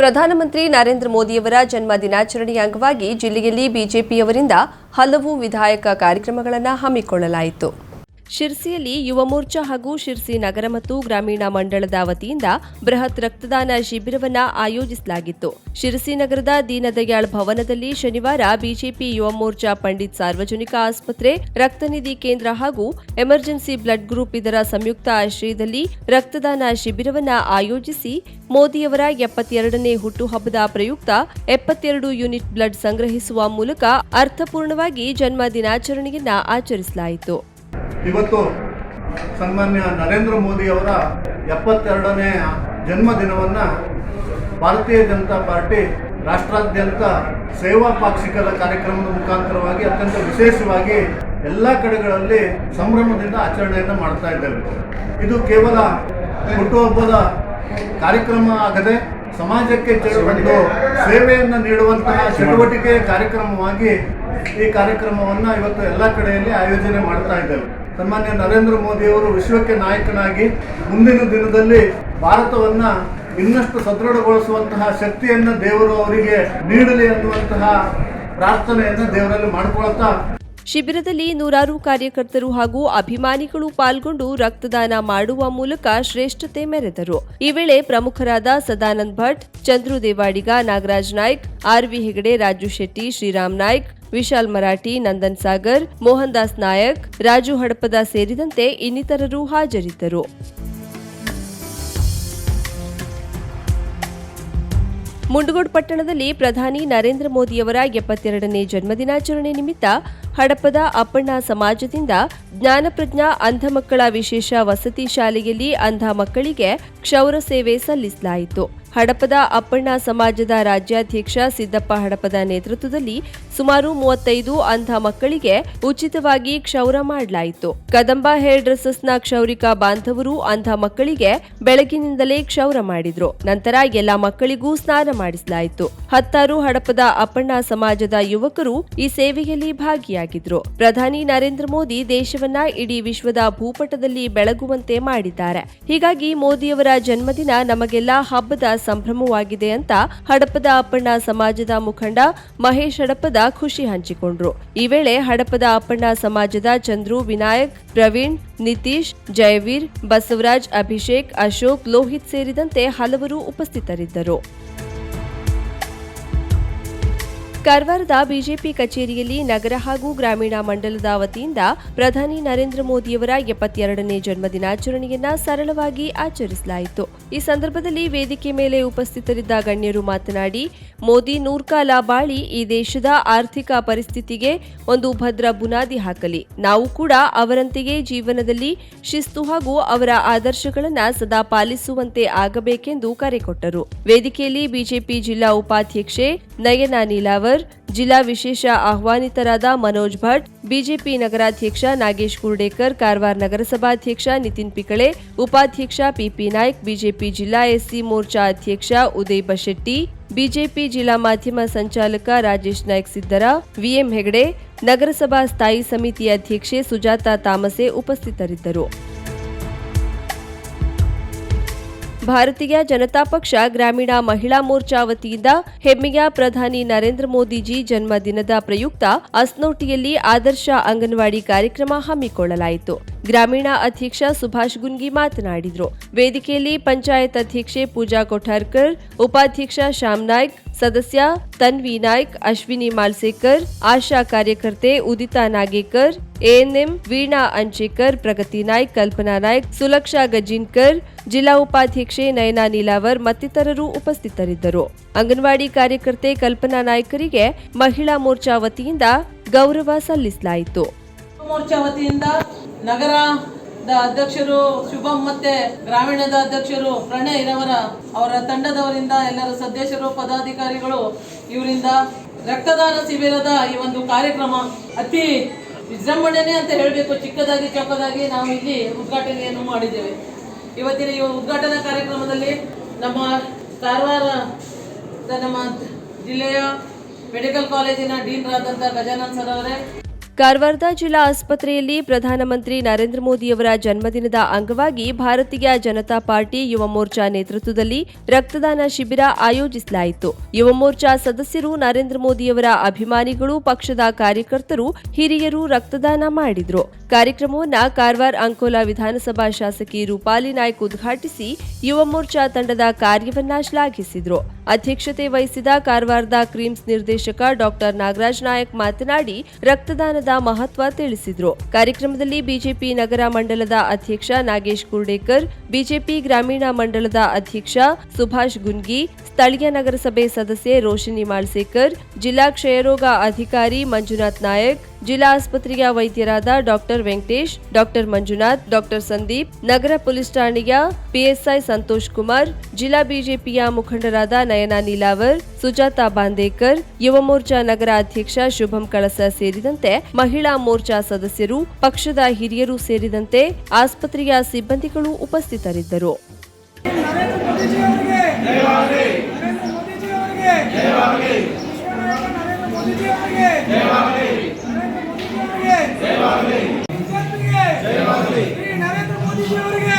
ಪ್ರಧಾನಮಂತ್ರಿ ನರೇಂದ್ರ ಮೋದಿಯವರ ಜನ್ಮ ದಿನಾಚರಣೆಯ ಅಂಗವಾಗಿ ಜಿಲ್ಲೆಯಲ್ಲಿ ಬಿಜೆಪಿಯವರಿಂದ ಹಲವು ವಿಧಾಯಕ ಕಾರ್ಯಕ್ರಮಗಳನ್ನು ಹಮ್ಮಿಕೊಳ್ಳಲಾಯಿತು. ಶಿರ್ಸಿಯಲ್ಲಿ ಯುವ ಮೋರ್ಚಾ ಹಾಗೂ ಶಿರ್ಸಿ ನಗರ ಮತ್ತು ಗ್ರಾಮೀಣ ಮಂಡಳದ ವತಿಯಿಂದ ಬೃಹತ್ ರಕ್ತದಾನ ಶಿಬಿರವನ್ನ ಆಯೋಜಿಸಲಾಗಿತ್ತು. ಶಿರ್ಸಿ ನಗರದ ದೀನದಯಾಳ್ ಭವನದಲ್ಲಿ ಶನಿವಾರ ಬಿಜೆಪಿ ಯುವ ಮೋರ್ಚಾ ಪಂಡಿತ್ ಸಾರ್ವಜನಿಕ ಆಸ್ಪತ್ರೆ ರಕ್ತನಿಧಿ ಕೇಂದ್ರ ಹಾಗೂ ಎಮರ್ಜೆನ್ಸಿ ಬ್ಲಡ್ ಗ್ರೂಪ್ ಇದರ ಸಂಯುಕ್ತ ಆಶ್ರಯದಲ್ಲಿ ರಕ್ತದಾನ ಶಿಬಿರವನ್ನು ಆಯೋಜಿಸಿ ಮೋದಿಯವರ ಎಪ್ಪತ್ತೆರಡನೇ ಹುಟ್ಟುಹಬ್ಬದ ಪ್ರಯುಕ್ತ ಎಪ್ಪತ್ತೆರಡು ಯೂನಿಟ್ ಬ್ಲಡ್ ಸಂಗ್ರಹಿಸುವ ಮೂಲಕ ಅರ್ಥಪೂರ್ಣವಾಗಿ ಜನ್ಮ ದಿನಾಚರಣೆಯನ್ನ ಆಚರಿಸಲಾಯಿತು. ಇವತ್ತು ಸನ್ಮಾನ್ಯ ನರೇಂದ್ರ ಮೋದಿಯವರ ಎಪ್ಪತ್ತೆರಡನೇ ಜನ್ಮದಿನವನ್ನು ಭಾರತೀಯ ಜನತಾ ಪಾರ್ಟಿ ರಾಷ್ಟ್ರಾದ್ಯಂತ ಸೇವಾ ಪಾಕ್ಷಿಕದ ಕಾರ್ಯಕ್ರಮದ ಮುಖಾಂತರವಾಗಿ ಅತ್ಯಂತ ವಿಶೇಷವಾಗಿ ಎಲ್ಲ ಕಡೆಗಳಲ್ಲಿ ಸಂಭ್ರಮದಿಂದ ಆಚರಣೆಯನ್ನು ಮಾಡ್ತಾ ಇದ್ದೇವೆ. ಇದು ಕೇವಲ ಹುಟ್ಟುಹಬ್ಬದ ಕಾರ್ಯಕ್ರಮ ಆಗದೆ ಸಮಾಜಕ್ಕೆ ಒಂದು ಸೇವೆಯನ್ನು ನೀಡುವಂತಹ ಚಟುವಟಿಕೆ ಕಾರ್ಯಕ್ರಮವಾಗಿ ಈ ಕಾರ್ಯಕ್ರಮವನ್ನು ಇವತ್ತು ಎಲ್ಲ ಕಡೆಯಲ್ಲಿ ಆಯೋಜನೆ ಮಾಡ್ತಾ ಇದ್ದೇವೆ. ಸನ್ಮಾನ್ಯ ನರೇಂದ್ರ ಮೋದಿಯವರು ವಿಶ್ವಕ್ಕೆ ನಾಯಕನಾಗಿ ಮುಂದಿನ ದಿನದಲ್ಲಿ ಭಾರತವನ್ನ ಇನ್ನಷ್ಟು ಸದೃಢಗೊಳಿಸುವಂತಹ ಶಕ್ತಿಯನ್ನು ದೇವರು ಅವರಿಗೆ ನೀಡಲಿ ಅನ್ನುವಂತಹ ಪ್ರಾರ್ಥನೆಯನ್ನು ದೇವರಲ್ಲಿ ಮಾಡಿಕೊಳ್ತಾ ಶಿಬಿರದಲ್ಲಿ ನೂರಾರು ಕಾರ್ಯಕರ್ತರು ಹಾಗೂ ಅಭಿಮಾನಿಗಳು ಪಾಲ್ಗೊಂಡು ರಕ್ತದಾನ ಮಾಡುವ ಮೂಲಕ ಶ್ರೇಷ್ಠತೆ ಮೆರೆದರು. ಈ ವೇಳೆ ಪ್ರಮುಖರಾದ ಸದಾನಂದ್ ಭಟ್, ಚಂದ್ರು ದೇವಾಡಿಗ ನಾಗರಾಜ್ ನಾಯ್ಕ್ ಆರ್ವಿ ಹೆಗಡೆ, ರಾಜು ಶೆಟ್ಟಿ, ಶ್ರೀರಾಮ್ ನಾಯ್ಕ್ ವಿಶಾಲ್ ಮರಾಠಿ, ನಂದನ್ ಸಾಗರ್ ಮೋಹನ್ ದಾಸ್ ನಾಯಕ್, ರಾಜು ಹಡಪದ ಸೇರಿದಂತೆ ಇನ್ನಿತರರು ಹಾಜರಿದ್ದರು. ಮುಂಡಗೋಡ್ ಪಟ್ಟಣದಲ್ಲಿ ಪ್ರಧಾನಿ ನರೇಂದ್ರ ಮೋದಿಯವರ ಎಪ್ಪತ್ತೆರಡನೇ ಜನ್ಮದಿನಾಚರಣೆ ನಿಮಿತ್ತ ಹಡಪದ ಅಪ್ಪಣ್ಣ ಸಮಾಜದಿಂದ ಜ್ಞಾನಪ್ರಜ್ಞಾ ಅಂಧ ಮಕ್ಕಳ ವಿಶೇಷ ವಸತಿ ಶಾಲೆಯಲ್ಲಿ ಅಂಧ ಮಕ್ಕಳಿಗೆ ಕ್ಷೌರ ಸೇವೆ ಸಲ್ಲಿಸಲಾಯಿತು. ಹಡಪದ ಅಪ್ಪಣ್ಣ ಸಮಾಜದ ರಾಜ್ಯಾಧ್ಯಕ್ಷ ಸಿದ್ದಪ್ಪ ಹಡಪದ ನೇತೃತ್ವದಲ್ಲಿ ಸುಮಾರು ಮೂವತ್ತೈದು ಅಂಧ ಮಕ್ಕಳಿಗೆ ಉಚಿತವಾಗಿ ಕ್ಷೌರ ಮಾಡಲಾಯಿತು. ಕದಂಬ ಹೇರ್ ಡ್ರೆಸ್ಸಸ್ನ ಕ್ಷೌರಿಕ ಬಾಂಧವರು ಅಂಧ ಮಕ್ಕಳಿಗೆ ಬೆಳಗಿನಿಂದಲೇ ಕ್ಷೌರ ಮಾಡಿದ್ರು. ನಂತರ ಎಲ್ಲ ಮಕ್ಕಳಿಗೂ ಸ್ನಾನ ಮಾಡಿಸಲಾಯಿತು. ಹತ್ತಾರು ಹಡಪದ ಅಪ್ಪಣ್ಣ ಸಮಾಜದ ಯುವಕರು ಈ ಸೇವೆಯಲ್ಲಿ ಭಾಗಿಯಾಗಿದ್ರು. ಪ್ರಧಾನಿ ನರೇಂದ್ರ ಮೋದಿ ದೇಶವನ್ನ ಇಡೀ ವಿಶ್ವದ ಭೂಪಟದಲ್ಲಿ ಬೆಳಗುವಂತೆ ಮಾಡಿದ್ದಾರೆ. ಹೀಗಾಗಿ ಮೋದಿಯವರ ಜನ್ಮದಿನ ನಮಗೆಲ್ಲ ಹಬ್ಬದ ಸಂಭ್ರಮವಾಗಿದೆ ಅಂತ ಹಡಪದ ಅಪ್ಪಣ್ಣ ಸಮಾಜದ ಮುಖಂಡ ಮಹೇಶ್ ಹಡಪದ ಖುಷಿ ಹಂಚಿಕೊಂಡ್ರು. ಈ ವೇಳೆ ಹಡಪದ ಅಪ್ಪಣ್ಣ ಸಮಾಜದ ಚಂದ್ರು, ವಿನಾಯಕ್, ಪ್ರವೀಣ್, ನಿತೀಶ್, ಜಯವೀರ್, ಬಸವರಾಜ್, ಅಭಿಷೇಕ್, ಅಶೋಕ್, ಲೋಹಿತ್ ಸೇರಿದಂತೆ ಹಲವರು ಉಪಸ್ಥಿತರಿದ್ದರು. ಕಾರವಾರದ ಬಿಜೆಪಿ ಕಚೇರಿಯಲ್ಲಿ ನಗರ ಹಾಗೂ ಗ್ರಾಮೀಣ ಮಂಡಲದ ವತಿಯಿಂದ ಪ್ರಧಾನಿ ನರೇಂದ್ರ ಮೋದಿಯವರ ಎಪ್ಪತ್ತೆರಡನೇ ಜನ್ಮದಿನಾಚರಣೆಯನ್ನ ಸರಳವಾಗಿ ಆಚರಿಸಲಾಯಿತು. ಈ ಸಂದರ್ಭದಲ್ಲಿ ವೇದಿಕೆ ಮೇಲೆ ಉಪಸ್ಥಿತರಿದ್ದ ಗಣ್ಯರು ಮಾತನಾಡಿ, ಮೋದಿ ನೂರ್ಕಾಲ ಬಾಳಿ ಈ ದೇಶದ ಆರ್ಥಿಕ ಪರಿಸ್ಥಿತಿಗೆ ಒಂದು ಭದ್ರ ಬುನಾದಿ ಹಾಕಲಿ. ನಾವು ಕೂಡ ಅವರಂತೆಯೇ ಜೀವನದಲ್ಲಿ ಶಿಸ್ತು ಹಾಗೂ ಅವರ ಆದರ್ಶಗಳನ್ನು ಸದಾ ಪಾಲಿಸುವಂತೆ ಆಗಬೇಕೆಂದು ಕರೆ ಕೊಟ್ಟರು. ವೇದಿಕೆಯಲ್ಲಿ ಬಿಜೆಪಿ ಜಿಲ್ಲಾ ಉಪಾಧ್ಯಕ್ಷೆ ನಯನ ನೀಲಾವರ್ ಜಿಲ್ಲಾ ವಿಶೇಷ ಆಹ್ವಾನಿತರಾದ ಮನೋಜ್ ಭಟ್, ಬಿಜೆಪಿ ನಗರಾಧ್ಯಕ್ಷ ನಾಗೇಶ್ ಕುರ್ಡೇಕರ್, ಕಾರವಾರ ನಗರಸಭಾಧ್ಯಕ್ಷ ನಿತಿನ್ ಪಿಕಳೆ, ಉಪಾಧ್ಯಕ್ಷ ಪಿಪಿ ನಾಯ್ಕ್, ಬಿಜೆಪಿ ಜಿಲ್ಲಾ ಎಸ್ಸಿ ಮೋರ್ಚಾ ಅಧ್ಯಕ್ಷ ಉದಯ್ ಬಶೆಟ್ಟಿ, ಬಿಜೆಪಿ ಜಿಲ್ಲಾ ಮಾಧ್ಯಮ ಸಂಚಾಲಕ ರಾಜೇಶ್ ನಾಯ್ಕ್ ಸಿದ್ದರ, ವಿಎಂ ಹೆಗಡೆ, ನಗರಸಭಾ ಸ್ಥಾಯಿ ಸಮಿತಿ ಅಧ್ಯಕ್ಷೆ ಸುಜಾತಾ ತಾಮಸೆ ಉಪಸ್ಥಿತರಿದ್ದರು. ಭಾರತೀಯ ಜನತಾ ಪಕ್ಷ ಗ್ರಾಮೀಣ ಮಹಿಳಾ ಮೋರ್ಚಾ ವತಿಯಿಂದ ಹೆಮ್ಮೆಯ ಪ್ರಧಾನಿ ನರೇಂದ್ರ ಮೋದಿಜಿ ಜನ್ಮದಿನದ ಪ್ರಯುಕ್ತ ಅಸ್ನೋಟಿಯಲ್ಲಿ ಆದರ್ಶ ಅಂಗನವಾಡಿ ಕಾರ್ಯಕ್ರಮ ಹಮ್ಮಿಕೊಳ್ಳಲಾಯಿತು. ಗ್ರಾಮೀಣ ಅಧ್ಯಕ್ಷ ಸುಭಾಷ್ ಗುನ್ಗಿ ಮಾತನಾಡಿದರು. ವೇದಿಕೆಯಲ್ಲಿ ಪಂಚಾಯತ್ ಅಧ್ಯಕ್ಷೆ ಪೂಜಾ ಕೊಠಾರ್ಕರ್, ಉಪಾಧ್ಯಕ್ಷ ಶ್ಯಾಮ್ ನಾಯ್ಕ್, ಸದಸ್ಯ ತನ್ವಿ ನಾಯ್ಕ್, ಅಶ್ವಿನಿ ಮಾಲ್ಸೇಕರ್, ಆಶಾ ಕಾರ್ಯಕರ್ತೆ ಉದಿತಾ ನಾಗೇಕರ್, ಎಎನ್ಎಂ ವೀಣಾ ಅಂಚೇಕರ್, ಪ್ರಗತಿ ನಾಯ್ಕ್, ಕಲ್ಪನಾ ನಾಯ್ಕ್, ಸುಲಕ್ಷಾ ಗಜಿನ್ಕರ್ ಜಿಲ್ಲಾ ಉಪಾಧ್ಯಕ್ಷೆ ನಯನಾ ನೀಲಾವರ್ ಮತ್ತಿತರರು ಉಪಸ್ಥಿತರಿದ್ದರು. ಅಂಗನವಾಡಿ ಕಾರ್ಯಕರ್ತೆ ಕಲ್ಪನಾ ನಾಯ್ಕರಿಗೆ ಮಹಿಳಾ ಮೋರ್ಚಾ ವತಿಯಿಂದ ಗೌರವ ಸಲ್ಲಿಸಲಾಯಿತು. ಮೋರ್ಚಾ ವತಿಯಿಂದ ನಗರದ ಅಧ್ಯಕ್ಷರು ಶುಭಂ ಮತ್ತೆ ಗ್ರಾಮೀಣದ ಅಧ್ಯಕ್ಷರು ಪ್ರಣಯ್ ಇರವರ ಅವರ ತಂಡದವರಿಂದ ಎಲ್ಲರ ಸದಸ್ಯರು, ಪದಾಧಿಕಾರಿಗಳು ಇವರಿಂದ ರಕ್ತದಾನ ಶಿಬಿರದ ಈ ಒಂದು ಕಾರ್ಯಕ್ರಮ ಅತಿ ವಿಜೃಂಭಣೆನೆ ಅಂತ ಹೇಳಬೇಕು. ಚಿಕ್ಕದಾಗಿ, ಚೊಕ್ಕದಾಗಿ ನಾವು ಇಲ್ಲಿ ಉದ್ಘಾಟನೆಯನ್ನು ಮಾಡಿದ್ದೇವೆ. ಇವತ್ತಿನ ಈ ಉದ್ಘಾಟನಾ ಕಾರ್ಯಕ್ರಮದಲ್ಲಿ ನಮ್ಮ ಕಾರವಾರ, ನಮ್ಮ ಜಿಲ್ಲೆಯ ಮೆಡಿಕಲ್ ಕಾಲೇಜಿನ ಡೀನ್ ಆದಂತಹ ಗಜಾನಂದ್ ಸರ್ ಅವರೇ ಕಾರವಾರದ ಜಿಲ್ಲಾ ಆಸ್ಪತ್ರೆಯಲ್ಲಿ ಪ್ರಧಾನಮಂತ್ರಿ ನರೇಂದ್ರ ಮೋದಿಯವರ ಜನ್ಮದಿನದ ಅಂಗವಾಗಿ ಭಾರತೀಯ ಜನತಾ ಪಾರ್ಟಿ ಯುವ ಮೋರ್ಚಾ ನೇತೃತ್ವದಲ್ಲಿ ರಕ್ತದಾನ ಶಿಬಿರ ಆಯೋಜಿಸಲಾಯಿತು. ಯುವ ಮೋರ್ಚಾ ಸದಸ್ಯರು ನರೇಂದ್ರ ಮೋದಿಯವರ ಅಭಿಮಾನಿಗಳು, ಪಕ್ಷದ ಕಾರ್ಯಕರ್ತರು, ಹಿರಿಯರು ರಕ್ತದಾನ ಮಾಡಿದ್ರು. ಕಾರ್ಯಕ್ರಮವನ್ನ ಕಾರವಾರ ಅಂಕೋಲಾ ವಿಧಾನಸಭಾ ಶಾಸಕಿ ರೂಪಾಲಿ ನಾಯ್ಕ್ ಉದ್ಘಾಟಿಸಿ ಯುವ ಮೋರ್ಚಾ ತಂಡದ ಕಾರ್ಯವನ್ನ ಶ್ಲಾಘಿಸಿದ್ರು. ಅಧ್ಯಕ್ಷತೆ ವಹಿಸಿದ ಕಾರವಾರದ ಕ್ರೀಮ್ಸ್ ನಿರ್ದೇಶಕ ಡಾಕ್ಟರ್ ನಾಗರಾಜ್ ನಾಯಕ್ ಮಾತನಾಡಿ, ರಕ್ತದಾನದ ಮಹತ್ವ ತಿಳಿಸಿದರು. ಕಾರ್ಯಕ್ರಮದಲ್ಲಿ ಬಿಜೆಪಿ ನಗರ ಮಂಡಲದ ಅಧ್ಯಕ್ಷ ನಾಗೇಶ್ ಕುರ್ಡೇಕರ್, ಬಿಜೆಪಿ ಗ್ರಾಮೀಣ ಮಂಡಲದ ಅಧ್ಯಕ್ಷ ಸುಭಾಷ್ ಗುನ್ಗಿ, ಸ್ಥಳೀಯ ನಗರಸಭೆ ಸದಸ್ಯೆ ರೋಶಿನಿ ಮಾಳ್ಸೇಕರ್, ಜಿಲ್ಲಾ ಕ್ಷಯರೋಗ ಅಧಿಕಾರಿ ಮಂಜುನಾಥ್ ನಾಯಕ್ ಜಿಲ್ಲಾ ಆಸ್ಪತ್ರೆಯ ವೈದ್ಯರಾದ doctor Venkatesh, doctor Manjunath, doctor Sandeep, ನಗರ ಪೊಲೀಸ್ ಠಾಣೆಯ ಪಿಎಸ್ಐ ಸಂತೋಷ್ ಕುಮಾರ್, ಜಿಲ್ಲಾ ಬಿಜೆಪಿಯ ಮುಖಂಡರಾದ ನಯನ ನೀಲಾವರ್, ಸುಜಾತಾ ಬಾಂದೇಕರ್, ಯುವ ಮೋರ್ಚಾ ನಗರ ಅಧ್ಯಕ್ಷ ಶುಭಂ ಕಳಸ ಸೇರಿದಂತೆ ಮಹಿಳಾ ಮೋರ್ಚಾ ಸದಸ್ಯರು, ಪಕ್ಷದ ಹಿರಿಯರು ಸೇರಿದಂತೆ ಆಸ್ಪತ್ರೆಯ ಸಿಬ್ಬಂದಿಗಳು ಉಪಸ್ಥಿತರಿದ್ದರು ಮೋದಿಜಿ ಅವರಿಗೆ ನರೇಂದ್ರ ಮೋದಿಜಿ ಅವರಿಗೆ ನರೇಂದ್ರ ಮೋದಿಜಿ ಅವರಿಗೆ ನರೇಂದ್ರ ಮೋದಿಜಿ ಅವರಿಗೆ ಬಿಜೆಪಿಗೆ ಶ್ರೀ ನರೇಂದ್ರ ಮೋದಿಜಿ ಅವರಿಗೆ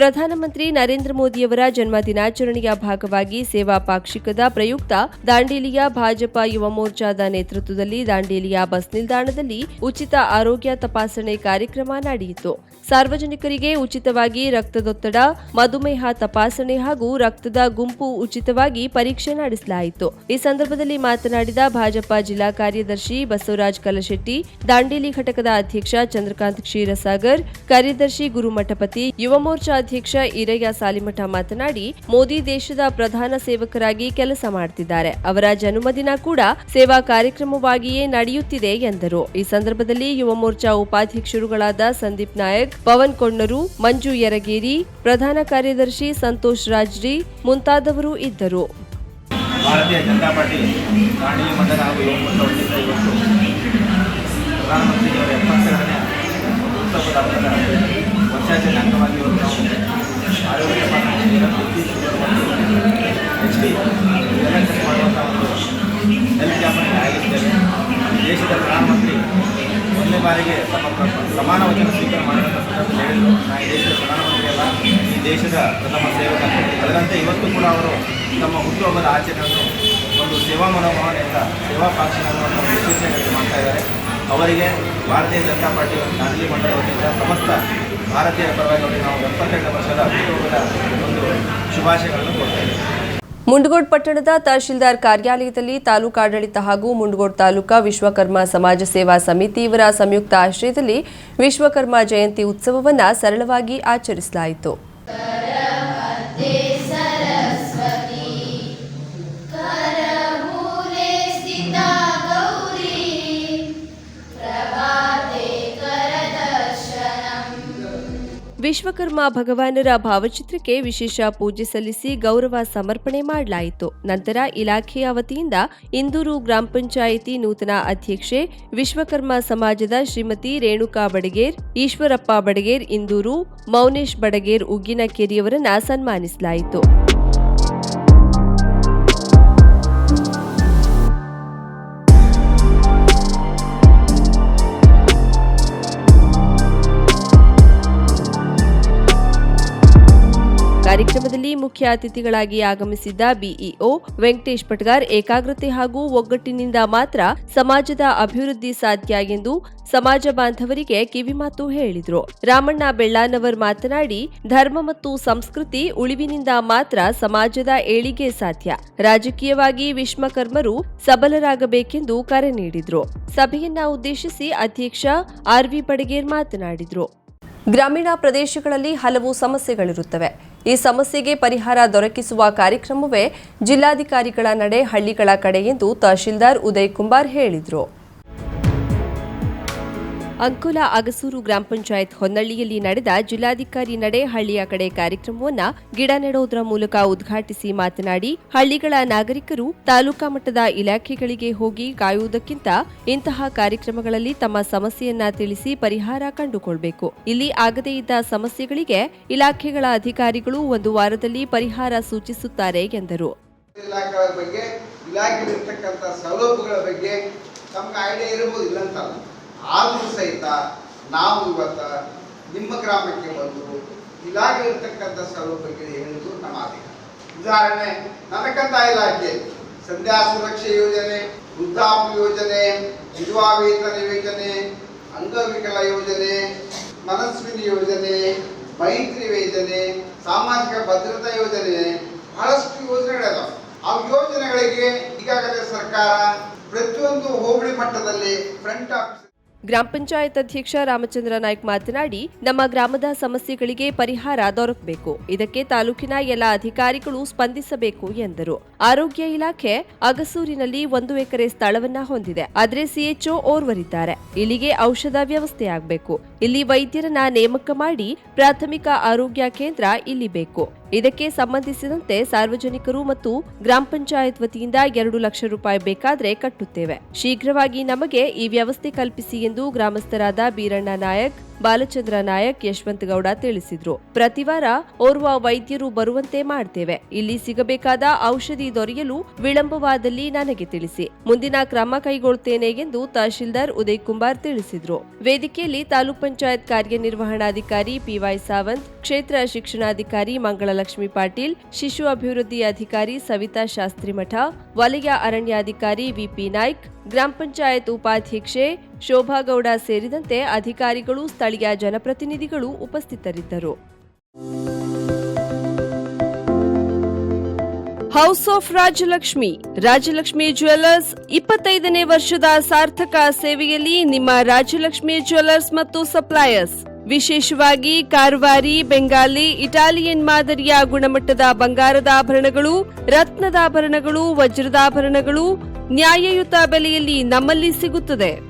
ಪ್ರಧಾನಮಂತ್ರಿ ನರೇಂದ್ರ ಮೋದಿಯವರ ಜನ್ಮ ದಿನಾಚರಣೆಯ ಭಾಗವಾಗಿ ಸೇವಾ ಪಾಕ್ಷಿಕದ ಪ್ರಯುಕ್ತ ದಾಂಡೇಲಿಯ ಭಾಜಪಾ ಯುವ ಮೋರ್ಚಾದ ನೇತೃತ್ವದಲ್ಲಿ ದಾಂಡೇಲಿಯ ಬಸ್ ನಿಲ್ದಾಣದಲ್ಲಿ ಉಚಿತ ಆರೋಗ್ಯ ತಪಾಸಣೆ ಕಾರ್ಯಕ್ರಮ ನಡೆಯಿತು. ಸಾರ್ವಜನಿಕರಿಗೆ ಉಚಿತವಾಗಿ ರಕ್ತದೊತ್ತಡ, ಮಧುಮೇಹ ತಪಾಸಣೆ ಹಾಗೂ ರಕ್ತದ ಗುಂಪು ಉಚಿತವಾಗಿ ಪರೀಕ್ಷೆ ನಡೆಸಲಾಯಿತು. ಈ ಸಂದರ್ಭದಲ್ಲಿ ಮಾತನಾಡಿದ ಭಾಜಪಾ ಜಿಲ್ಲಾ ಕಾರ್ಯದರ್ಶಿ ಬಸವರಾಜ್ ಕಲಶೆಟ್ಟಿ, ದಾಂಡೇಲಿ ಘಟಕದ ಅಧ್ಯಕ್ಷ ಚಂದ್ರಕಾಂತ್ ಕ್ಷೀರಸಾಗರ್, ಕಾರ್ಯದರ್ಶಿ ಗುರುಮಠಪತಿ, ಯುವ ಮೋರ್ಚಾ ಅಧ್ಯಕ್ಷ ಈರಯ್ಯ ಸಾಲಿಮಠ ಮಾತನಾಡಿ, ಮೋದಿ ದೇಶದ ಪ್ರಧಾನ ಸೇವಕರಾಗಿ ಕೆಲಸ ಮಾಡುತ್ತಿದ್ದಾರೆ ಅವರ ಜನ್ಮದಿನ ಕೂಡ ಸೇವಾ ಕಾರ್ಯಕ್ರಮವಾಗಿಯೇ ನಡೆಯುತ್ತಿದೆ ಎಂದರು. ಈ ಸಂದರ್ಭದಲ್ಲಿ ಯುವ ಮೋರ್ಚಾ ಉಪಾಧ್ಯಕ್ಷರುಗಳಾದ ಸಂದೀಪ್ ನಾಯಕ್, ಪವನ್ ಕೊಣ್ಣರು, ಮಂಜು ಯರಗೇರಿ, ಪ್ರಧಾನ ಕಾರ್ಯದರ್ಶಿ ಸಂತೋಷ್ ರಾಜ್ರಿ ಮುಂತಾದವರು ಇದ್ದರು. ಭಾರತೀಯ ಜನತಾ ಪಾರ್ಟಿ ದಾಂಡೇಲಿ ಮಂಡಲ ಹಾಗೂ ಯುವ ಮೋರ್ಚಾ ವತಿಯಿಂದ ಇವತ್ತು ಪ್ರಧಾನಮಂತ್ರಿಯವರ ಎಪ್ಪತ್ತೆರಡನೇ ನಾವು ಆರೋಗ್ಯ ಶುಗರ್ ಎಚ್ ಡಿ ಮಾಡುವಂಥ ಒಂದು ದೇಶದ ಪ್ರಧಾನಮಂತ್ರಿ ಒಂದನೇ ಬಾರಿಗೆ ತಮ್ಮ ಪ್ರ- ಪ್ರಮಾಣ ವಚನ ಸ್ವೀಕಾರ ಮಾಡಿದಂಥ ಸಂದರ್ಭದಲ್ಲಿ ದೇಶದ ಪ್ರಧಾನಮಂತ್ರಿ ಅಲ್ಲ, ಈ ದೇಶದ ಪ್ರಥಮ ಸೇವಕ. ಅದರಂತೆ ಇವತ್ತು ಕೂಡ ಅವರು ತಮ್ಮ ಹುಟ್ಟುಹಬ್ಬದ ಆಚರಣೆಯನ್ನು ಒಂದು ಸೇವಾ ಮನೋಭಾವನೆಯಿಂದ ಸೇವಾ ಪಾಕ್ಷಿಕ ಅನ್ನುವಂಥ ವಿಶೇಷ ಮಾಡ್ತಾ ಇದ್ದಾರೆ. ಅವರಿಗೆ ಭಾರತೀಯ ಜನತಾ ಪಾರ್ಟಿ ಗಾಂಧಿ ಮಂಡಳಿ ವತಿಯಿಂದ ಸಮಸ್ತ ಭಾರತೀಯರ ಪರವಾಗಿ ನಾವು ಎಪ್ಪತ್ತೆರಡು ವರ್ಷದ ಒಂದು ಶುಭಾಶಯಗಳನ್ನು ಕೊಡ್ತೇವೆ ಮುಂಡಗೋಡ್ ಪಟ್ಟಣದ ತಹಶೀಲ್ದಾರ್ ಕಾರ್ಯಾಲಯದಲ್ಲಿ ತಾಲೂಕಾಡಳಿತ ಹಾಗೂ ಮುಂಡಗೋಡ್ ತಾಲೂಕಾ ವಿಶ್ವಕರ್ಮ ಸಮಾಜ ಸೇವಾ ಸಮಿತಿ ಇವರ ಸಂಯುಕ್ತ ಆಶ್ರಯದಲ್ಲಿ ವಿಶ್ವಕರ್ಮ ಜಯಂತಿ ಉತ್ಸವವನ್ನು ಸರಳವಾಗಿ ಆಚರಿಸಲಾಯಿತು. ವಿಶ್ವಕರ್ಮ ಭಗವಾನರ ಭಾವಚಿತ್ರಕ್ಕೆ ವಿಶೇಷ ಪೂಜೆ ಸಲ್ಲಿಸಿ ಗೌರವ ಸಮರ್ಪಣೆ ಮಾಡಲಾಯಿತು. ನಂತರ ಇಲಾಖೆಯ ವತಿಯಿಂದ ಇಂದೂರು ಗ್ರಾಮ ಪಂಚಾಯಿತಿ ನೂತನ ಅಧ್ಯಕ್ಷೆ, ವಿಶ್ವಕರ್ಮ ಸಮಾಜದ ಶ್ರೀಮತಿ ರೇಣುಕಾ ಬಡಗೇರ್, ಈಶ್ವರಪ್ಪ ಬಡಗೇರ್, ಇಂದೂರು ಮೌನೇಶ್ ಬಡಗೇರ್, ಉಗ್ಗಿನಕೇರಿಯವರನ್ನ ಸನ್ಮಾನಿಸಲಾಯಿತು. ಮುಖ್ಯ ಅತಿಥಿಗಳಾಗಿ ಆಗಮಿಸಿದ್ದ ಬಿಇಒ ವೆಂಕಟೇಶ್ ಪಟ್ಗಾರ್ ಏಕಾಗ್ರತೆ ಹಾಗೂ ಒಗ್ಗಟ್ಟಿನಿಂದ ಮಾತ್ರ ಸಮಾಜದ ಅಭಿವೃದ್ಧಿ ಸಾಧ್ಯ ಎಂದು ಸಮಾಜ ಬಾಂಧವರಿಗೆ ಕಿವಿಮಾತು ಹೇಳಿದರು. ರಾಮಣ್ಣ ಬೆಳ್ಳಾನವರ್ ಮಾತನಾಡಿ, ಧರ್ಮ ಮತ್ತು ಸಂಸ್ಕೃತಿ ಉಳಿವಿನಿಂದ ಮಾತ್ರ ಸಮಾಜದ ಏಳಿಗೆ ಸಾಧ್ಯ. ರಾಜಕೀಯವಾಗಿ ವಿಶ್ವಕರ್ಮರು ಸಬಲರಾಗಬೇಕೆಂದು ಕರೆ ನೀಡಿದ್ರು. ಸಭೆಯನ್ನ ಉದ್ದೇಶಿಸಿ ಅಧ್ಯಕ್ಷ ಆರ್ವಿ ಬಡಗೇರ್ ಮಾತನಾಡಿದರು. ಗ್ರಾಮೀಣ ಪ್ರದೇಶಗಳಲ್ಲಿ ಹಲವು ಸಮಸ್ಯೆಗಳಿರುತ್ತವೆ. ಈ ಸಮಸ್ಯೆಗೆ ಪರಿಹಾರ ದೊರಕಿಸುವ ಕಾರ್ಯಕ್ರಮವೇ ಜಿಲ್ಲಾಧಿಕಾರಿಗಳ ನಡೆ ಹಳ್ಳಿಗಳ ಕಡೆ ಎಂದು ತಹಶೀಲ್ದಾರ್ ಉದಯ್ ಕುಮಾರ್ ಹೇಳಿದರು. ಅಂಕೋಲ ಅಗಸೂರು ಗ್ರಾಮ ಪಂಚಾಯತ್ ಹೊನ್ನಳ್ಳಿಯಲ್ಲಿ ನಡೆದ ಜಿಲ್ಲಾಧಿಕಾರಿ ನಡೆ ಹಳ್ಳಿಯ ಕಡೆ ಕಾರ್ಯಕ್ರಮವನ್ನು ಗಿಡ ನೆಡೋದ್ರ ಮೂಲಕ ಉದ್ಘಾಟಿಸಿ ಮಾತನಾಡಿ, ಹಳ್ಳಿಗಳ ನಾಗರಿಕರು ತಾಲೂಕಾ ಮಟ್ಟದ ಇಲಾಖೆಗಳಿಗೆ ಹೋಗಿ ಕಾಯುವುದಕ್ಕಿಂತ ಇಂತಹ ಕಾರ್ಯಕ್ರಮಗಳಲ್ಲಿ ತಮ್ಮ ಸಮಸ್ಯೆಯನ್ನ ತಿಳಿಸಿ ಪರಿಹಾರ ಕಂಡುಕೊಳ್ಬೇಕು. ಇಲ್ಲಿ ಆಗದೇ ಇದ್ದ ಸಮಸ್ಯೆಗಳಿಗೆ ಇಲಾಖೆಗಳ ಅಧಿಕಾರಿಗಳು ಒಂದು ವಾರದಲ್ಲಿ ಪರಿಹಾರ ಸೂಚಿಸುತ್ತಾರೆ ಎಂದರು. ಇಲಾಖೆಗಳ ಬಗ್ಗೆ, ಇಲಾಖೆಯಲ್ಲಿರ್ತಕ್ಕಂಥ ಸೌಲಭ್ಯಗಳ ಬಗ್ಗೆ ತಮ್ಮ ಐಡಿಯಾ ಇರಬಹುದು ಇಲ್ಲಂತಲ್ಲ. ಆದರೂ ಸಹಿತ ನಾವು ಇವತ್ತು ನಿಮ್ಮ ಗ್ರಾಮಕ್ಕೆ ಬಂದು ಇಲಾಖೆ ಇರ್ತಕ್ಕಂಥ ಸ್ವರೂಪಕ್ಕೆ ಹೇಳುವುದು ನಮ್ಮ ಅಧಿಕಾರ ಉದಾಹರಣೆ, ನನ್ನ ಕಂದಾಯ ಇಲಾಖೆ, ಸಂಧ್ಯಾ ಸುರಕ್ಷೆ ಯೋಜನೆ, ವೃದ್ಧಾಪ್ಯ ಯೋಜನೆ, ವಿಧವಾ ವೇತನ ಯೋಜನೆ, ಅಂಗವಿಕಲ ಯೋಜನೆ, ಮನಸ್ವಿನಿ ಯೋಜನೆ, ಮೈತ್ರಿ ಯೋಜನೆ, ಸಾಮಾಜಿಕ ಭದ್ರತಾ ಯೋಜನೆ, ಬಹಳಷ್ಟು ಯೋಜನೆಗಳಿದಾವೆ ಆ ಯೋಜನೆಗಳಿಗೆ ಈಗಾಗಲೇ ಸರ್ಕಾರ ಪ್ರತಿಯೊಂದು ಹೋಬಳಿ ಮಟ್ಟದಲ್ಲಿ ಫ್ರಂಟ್ ಆಫೀಸ್ ಗ್ರಾಮ ಪಂಚಾಯತ್ ಅಧ್ಯಕ್ಷ ರಾಮಚಂದ್ರ ನಾಯ್ಕ್ ಮಾತನಾಡಿ, ನಮ್ಮ ಗ್ರಾಮದ ಸಮಸ್ಯೆಗಳಿಗೆ ಪರಿಹಾರ ದೊರಕಬೇಕು. ಇದಕ್ಕೆ ತಾಲೂಕಿನ ಎಲ್ಲ ಅಧಿಕಾರಿಗಳು ಸ್ಪಂದಿಸಬೇಕು ಎಂದರು. ಆರೋಗ್ಯ ಇಲಾಖೆ ಅಗಸೂರಿನಲ್ಲಿ ಒಂದು ಎಕರೆ ಸ್ಥಳವನ್ನ ಹೊಂದಿದೆ. ಆದರೆ ಸಿಎಚ್ಒ ಓರ್ವರಿದ್ದಾರೆ. ಇಲ್ಲಿಗೆ ಔಷಧ ವ್ಯವಸ್ಥೆ ಆಗಬೇಕು. ಇಲ್ಲಿ ವೈದ್ಯರನ್ನ ನೇಮಕ ಮಾಡಿ ಪ್ರಾಥಮಿಕ ಆರೋಗ್ಯ ಕೇಂದ್ರ ಇಲ್ಲಿ ಬೇಕು. ಇದಕ್ಕೆ ಸಂಬಂಧಿಸಿದಂತೆ ಸಾರ್ವಜನಿಕರು ಮತ್ತು ಗ್ರಾಮ ಪಂಚಾಯತ್ ವತಿಯಿಂದ ಎರಡು ಲಕ್ಷ ರೂಪಾಯಿ ಬೇಕಾದರೆ ಕಟ್ಟುತ್ತೇವೆ. ಶೀಘ್ರವಾಗಿ ನಮಗೆ ಈ ವ್ಯವಸ್ಥೆ ಕಲ್ಪಿಸಿ ಎಂದು ಗ್ರಾಮಸ್ಥರಾದ ಬೀರಣ್ಣ ನಾಯಕ್ ಬಾಲಚಂದ್ರ ನಾಯಕ್ ಯಶವಂತಗೌಡ ತಿಳಿಸಿದ್ರು. ಪ್ರತಿ ವಾರ ಓರ್ವ ವೈದ್ಯರು ಬರುವಂತೆ ಮಾಡ್ತೇವೆ. ಇಲ್ಲಿ ಸಿಗಬೇಕಾದ ಔಷಧಿ ದೊರೆಯಲು ವಿಳಂಬವಾದಲ್ಲಿ ನನಗೆ ತಿಳಿಸಿ. ಮುಂದಿನ ಕ್ರಮ ಕೈಗೊಳ್ಳುತ್ತೇನೆ ಎಂದು ತಹಶೀಲ್ದಾರ್ ಉದಯ್ ಕುಮಾರ್ ತಿಳಿಸಿದ್ರು. ವೇದಿಕೆಯಲ್ಲಿ ತಾಲೂಕ್ ಪಂಚಾಯತ್ ಕಾರ್ಯನಿರ್ವಹಣಾಧಿಕಾರಿ ಪಿವೈ ಸಾವಂತ್, ಕ್ಷೇತ್ರ ಶಿಕ್ಷಣಾಧಿಕಾರಿ ಮಂಗಳಲಕ್ಷ್ಮಿ ಪಾಟೀಲ್, ಶಿಶು ಅಭಿವೃದ್ಧಿ ಅಧಿಕಾರಿ ಸವಿತಾ ಶಾಸ್ತ್ರಿ ಮಠ ವಲಯ ಅರಣ್ಯಾಧಿಕಾರಿ ವಿಪಿ ನಾಯ್ಕ್, ಗ್ರಾಮ ಪಂಚಾಯತ್ ಉಪಾಧ್ಯಕ್ಷೆ ಶೋಭಾಗೌಡ ಸೇರಿದಂತೆ ಅಧಿಕಾರಿಗಳು, ಸ್ಥಳೀಯ ಜನಪ್ರತಿನಿಧಿಗಳು ಉಪಸ್ಥಿತರಿದ್ದರು. House of Rajalakshmi Rajalakshmi jewellers ಇಪ್ಪತ್ತೈದನೇ ವರ್ಷದ ಸಾರ್ಥಕ ಸೇವೆಯಲ್ಲಿ ನಿಮ್ಮ ರಾಜಲಕ್ಷ್ಮಿ ಜ್ಯುವೆಲ್ಲರ್ಸ್ ಮತ್ತು ಸಪ್ಲೈಯರ್ಸ್ ವಿಶೇಷವಾಗಿ ಕಾರ್ವಾರಿ, ಬೆಂಗಾಲಿ, ಇಟಾಲಿಯನ್ ಮಾದರಿಯ ಗುಣಮಟ್ಟದ ಬಂಗಾರದ ಆಭರಣಗಳು, ರತ್ನದ ರತ್ನದಾಭರಣಗಳು ವಜ್ರದಾಭರಣಗಳು ನ್ಯಾಯಯುತ ಬೆಲೆಯಲ್ಲಿ ನಮ್ಮಲ್ಲಿ ಸಿಗುತ್ತದೆ.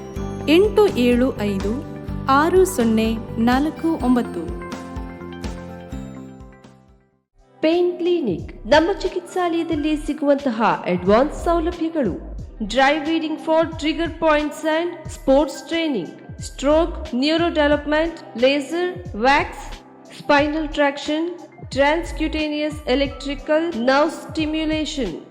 ಎಂಟು ಏಳು ಐದು ಆರು ಸೊನ್ನೆ ನಾಲ್ಕು ಒಂಬತ್ತು. ಪೇನ್ ಕ್ಲಿನಿಕ್ ನಮ್ಮ ಚಿಕಿತ್ಸಾಲಯದಲ್ಲಿ ಸಿಗುವಂತಹ ಅಡ್ವಾನ್ಸ್ ಸೌಲಭ್ಯಗಳು. Dry needling for trigger points and sports training stroke neuro development laser wax spinal traction transcutaneous electrical nerve stimulation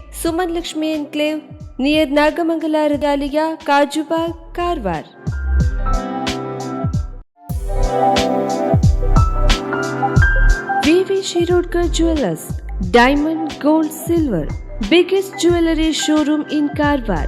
Suman Lakshmi enclave near Nagamangala ರದಾಲಿಯಾ ಕಾಜುವಾ Karwar. VV Shirodkar jewellers diamond gold silver biggest jewellery showroom in Karwar